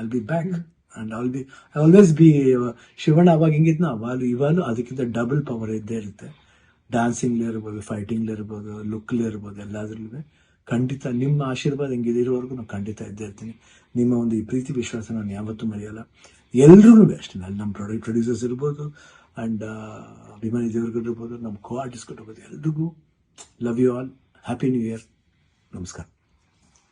I'll be back and all be I always be Shivanna ಅವಾಗ ಹಿಂಗಿದ್ನ? ಅವಾಗ ಇವಾಗಲೂ ಅದಕ್ಕಿಂತ ಡಬಲ್ ಪವರ್ ಇದ್ದೇ ಇರುತ್ತೆ. ಡ್ಯಾನ್ಸಿಂಗ್ಲೇ ಇರ್ಬೋದು ಫೈಟಿಂಗ್ಲಿ ಇರ್ಬೋದು ಲುಕ್ಲೇ ಇರ್ಬೋದು, ಎಲ್ಲಾದ್ರಲ್ಲೂ. ಖಂಡಿತ ನಿಮ್ಮ ಆಶೀರ್ವಾದ ಹಿಂಗಿದೆ ಇರೋವರೆಗೂ ನಾನು ಖಂಡಿತ ಇದ್ದೇ ಇರ್ತೀನಿ. ನಿಮ್ಮ ಒಂದು ಈ ಪ್ರೀತಿ ವಿಶ್ವಾಸ ನಾನು ಯಾವತ್ತೂ ಮರೆಯಲ್ಲ. ಎಲ್ರೂ ಅಷ್ಟೇ. ಅಲ್ಲಿ ನಮ್ಮ ಪ್ರಾಡಕ್ಟ್ ಪ್ರೊಡ್ಯೂಸರ್ಸ್ ಇರ್ಬೋದು ಆ್ಯಂಡ್ ಅಭಿಮಾನಿ ದೇವ್ರುಗಳಿರ್ಬೋದು, ನಮ್ಮ ಕೋ ಆರ್ಟಿಸ್ಟ್ಗಳು ಇರ್ಬೋದು ಎಲ್ರಿಗೂ love you all happy new year ನಮಸ್ಕಾರ.